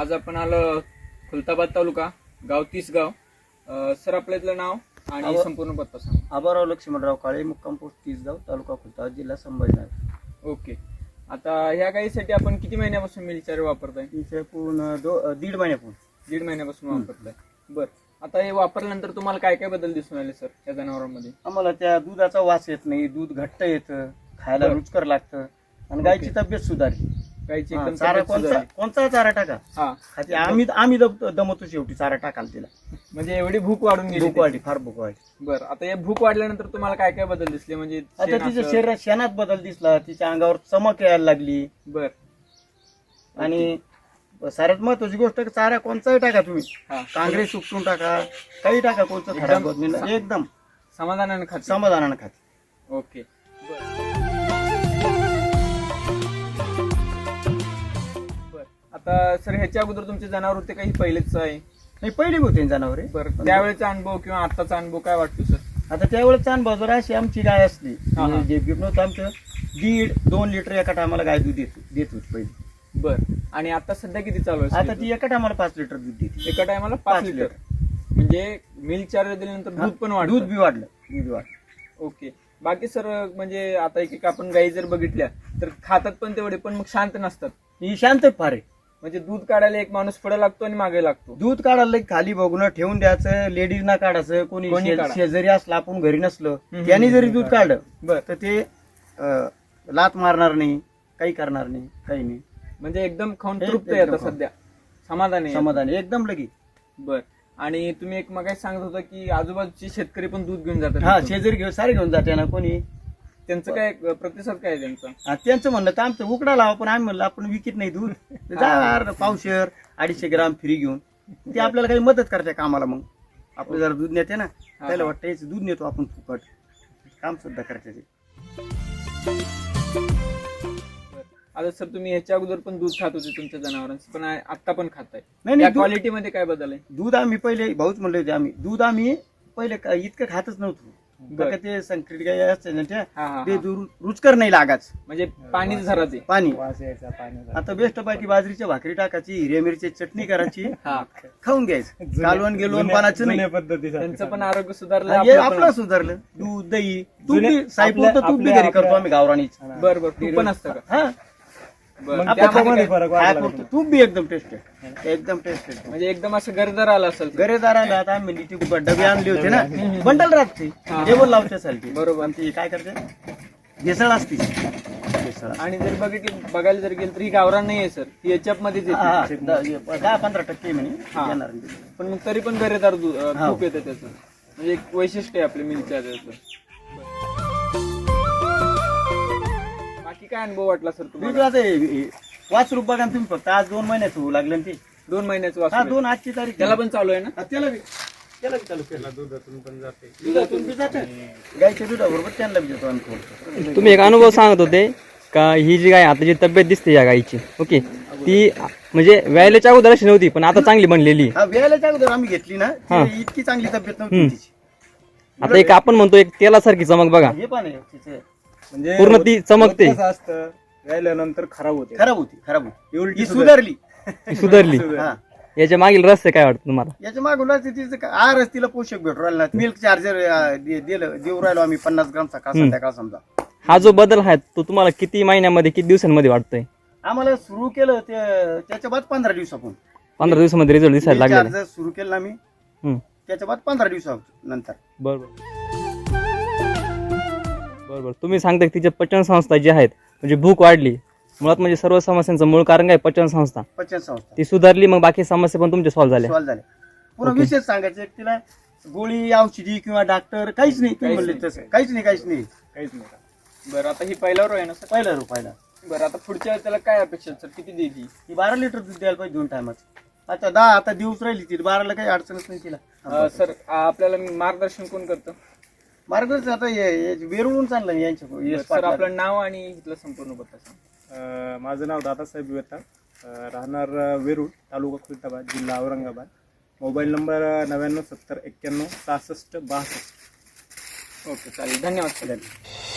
आज आपण आलो खुलताबाद तालुका गाव तीसगाव. सर आपलं इथलं नाव आणि संपूर्ण पत्ता सांग. आबाराव लक्ष्मणराव काळे मुक्काम पोस्ट तीसगाव तालुका खुलताबाद जिल्हा संभाजीनगर. ओके. आता ह्या गाईसाठी आपण किती महिन्यापासून मिलचार वापरताय? तिथे पूर्ण दो अ, दीड महिन्यापून दीड महिन्यापासून वापरताय. बर. आता हे वापरल्यानंतर तुम्हाला काय काय बदल दिसून आले सर या जनावरांमध्ये? आम्हाला त्या दुधाचा वास येत नाही दूध घट्ट येतं खायला बरं. रुचकर लागतं आणि गायची तब्येत सुधारली हा, एकदम चारा तब्येत कोणता? सुधारली. कोणता चारा टाका? हा. खाती आम्ही आम्ही दम- दमवतो शेवटी चारा टाकाल तिला. म्हणजे एवढी भूक वाढून गेली भूक वाढली फार भूक वाढली. बर आता हे भूक वाढल्यानंतर तुम्हाला काय काय बदल दिसले? म्हणजे आता शेण तिच्या असं- शरीरात शेणात बदल दिसला तिच्या अंगावर चमक यायला लागली. बर. आणि साऱ्यात महत्वाची गोष्ट की चारा कोणताही टाका तुम्ही. हा. काँग्रेस उपटून टाका काही टाका कोणतं खराब होत नाही. एकदम. समाधानाने खात समाधानानं खाते ओके. बर. आता सर ह्याच्या अगोदर तुमचे जनावर होते काही पहिलेच आहे. नाही पहिली होते जनावरे. बरं त्यावेळेचा अनुभव किंवा आताचा अनुभव काय वाटतो सर? आता त्यावेळेस छान बाजूला अशी आमची गाय असली हा, हा. जे बिबणं होतं आमचं दीड दोन लिटर एका टायमाला गाय दूध देत देत होती पहिली. बर. आणि आता सध्या किती चालू आहे आता ती एका टायमाला पाच लिटर दूध देते. एका टायमाला पाच पाच लिटर. म्हणजे मिल्क चार्जर दिल्यानंतर दूध पण वाढतं. दूध बी वाढलं दूध बी वाढलं. ओके. बाकी सर म्हणजे आता एक एक आपण गाई जर बघितल्या तर खातात पण तेवढे पण मग शांत नसतात. ही शांत फार आहे. म्हणजे दूध काढायला एक माणूस पुढे लागतो आणि मागे लागतो दूध काढायला खाली बघून ठेवून द्यायचं लेडीज ना काढायचं कोणी कोणी शे- काढा. शेजारी असलं आपण घरी नसलो हम्म. त्यांनी जरी दूध काढलं बर तर ते अं, लात मारणार नाही काही करणार नाही काही नाही म्हणजे एकदम खाऊन एक- तृप्त आहे आता खाऊन. सध्या समाधान आहे समाधान एकदम लगी बर आणि तुम्ही एक मग सांगत होता की आजूबाजूचे शेतकरी पण दूध घेऊन हा जातात इथून. शेजारी घेऊन सारे घेऊन जाते ना कोणी त्यांचं काय प्रतिसाद काय आहे त्यांचा? हा, त्यांचं म्हणलं तर आमचं उकडा लावा पण आम्ही म्हणलं आपण विकत नाही दूध. जा अर्ध पावशेर अडीचशे ग्राम फ्री घेऊन. ते आपल्याला काही मदत करते कामाला मग. आपलं जरा दूध नेते ना त्याला वाटतं याचं दूध नेतो आपण फुकट. काम सुद्धा करते ते आता सर तुम्ही ह्याच्या अगोदर पण दूध खात होते तुमच्या जनावरांचं पण आ- आता पण खाताय. नाही दूध- क्वालिटी मध्ये काय बदल आहे? दूध आम्ही पहिले भाऊच म्हणले होते आम्ही दूध आम्ही पहिले का- इतकं खातच नव्हतो. बघा ते संकरित गाय असते ना त्या हा हा ते हा. दूर रुचकर नाही लागाच. म्हणजे पाणीच ते पाणी. आता बेस्ट पैकी बाजरीच्या भाकरी टाकायची हिरव्या मिरची चटणी करायची हा. खाऊन घ्यायचं. कालवण गेलवण पानाचं नाही. त्यांचं पण आरोग्य सुधारलं हे आपलं पण- आपलं सुधारलं. दूध दही तूप जुन्या- बी साईपूर तर तूप बी आपल्या- घरी करतो आम्ही गावरानीच बर बर तूप पण असतं का? हा. मग त्यामध्ये त्याच्यामध्ये काय- फरक वाटला हा, तूप बी एकदम टेस्ट आहे एकदम टेस्ट आहे म्हणजे एकदम असं गरदर आलं असेल. गरेदाराला आता आम्ही ती डबे आणले होते ना. बंडल राहते. टेबल लावते सारखी. बरोबर. आणि ती काय करते? भेसळ असते. आणि जर बघितलं बघायला जर गेलं तर ही गावरान नाही आहे सर एचअप मध्येच हा, हा. येते दहा पंधरा टक्के म्हणे. येणार. पण मग तरी पण गरेदार दू- अं, हा. येतं त्याचं. म्हणजे एक वैशिष्ट्य आहे आपल्या मिलच्या त्याचं काय अनुभव वाटला सर तुम्हाला? वेगळं आता हे- हे वाच रूप बघा ना तुम्ही फक्त आज दोन महिन्यात होऊ लागले ना ते. दोन महिन्याचं हा वाचलं दोन आजची तारीख. त्याला पण चालू आहे ना? हा, त्याला बी त्याला बी चालू केलं. दुधातून पण जाते. दुधातून बी जाते. गायच्या दुधाबरोबर त्यांना बी देतो आम्ही थोडं तुम्ही एक अनुभव सांगत होते का ही जी गाय आता जी तब्येत दिसते या गायीची ओके? ती म्हणजे व्यायलेच्या अगोदर अशी नव्हती पण आता चांगली बनलेली हा वेळेच्या अगोदर आम्ही घेतली ना हा. ती इतकी चांगली तब्येत नव्हती हम्म. तिची. आता एक आपण म्हणतो एक तेलासारखी चमक बघा. हे पण आहे तिचं म्हणजे पूर्ण ती चमकते. कसं असतं? राहिल्यानंतर खराब होते. खराब होती खराब होती. उलटी ही सुधारली. ती सुधारली. हा. याच्या मागील रहस्य काय वाटतं तुम्हाला? याच्या मागून तिचं का- आरच तिला पोषक भेटू राहिला मिल्क चार्जर दिलं देऊ राहिलो आम्ही पन्नास ग्राम सकाळ हम्म. संध्याकाळ समजा हा जो बदल आहे तो तुम्हाला किती महिन्यामध्ये किती दिवसांमध्ये वाटतोय? आम्हाला सुरू केलं ते त्याच्या बाद पंधरा दिवसापून पंधरा दिवसामध्ये रिझल्ट दिसायला लागले चार्जर सुरू केलं आम्ही. हम्म. त्याच्या बाद पंधरा दिवसानंतर. बरोबर. बरोबर. तुम्ही सांगता की तिच्या पचन संस्था जी आहेत म्हणजे भूक वाढली. मुळात म्हणजे सर्व समस्यांचं मूळ कारण काय? पचन संस्था. पचन संस्था. ती सुधारली मग बाकी समस्या पण तुमच्या सॉल्व्ह झाल्या. सॉल्व झाले पुन्हा ओके. विशेष सांगायचं एक तिला गोळी औषधी किंवा डॉक्टर काहीच नाही तुम्ही काहीच म्हणले नाही. तसं. काहीच नाही काहीच नाही. काहीच नाही. बरं आता ही पहिल्यावर आहे ना सर? पहिला रुपयाला बरं आता पुढच्या वेळेस त्याला काय अपेक्षा सर? किती ही? ती बारा लिटर दूध द्यायला पाहिजे दोन टायमाच आता दहा आता दिवस राहिली ती बाराला काही अडचणच नाही तिला. अं, सर आ- आपल्याला मार्गदर्शन कोण करतं? मार्गदर्शन आता वेरूळून चाललं यांच्या सर. आपलं नाव आणि इथलं संपूर्ण पत्ता सांग. माझं नाव दादासाहेब वेता राहणार वेरूळ तालुका खुलताबाद जिल्हा औरंगाबाद. मोबाईल नंबर नव्याण्णव सत्तर एक्क्याण्णव सहासष्ट बासष्ट. ओके चालेल. धन्यवाद सर. धन्यवाद.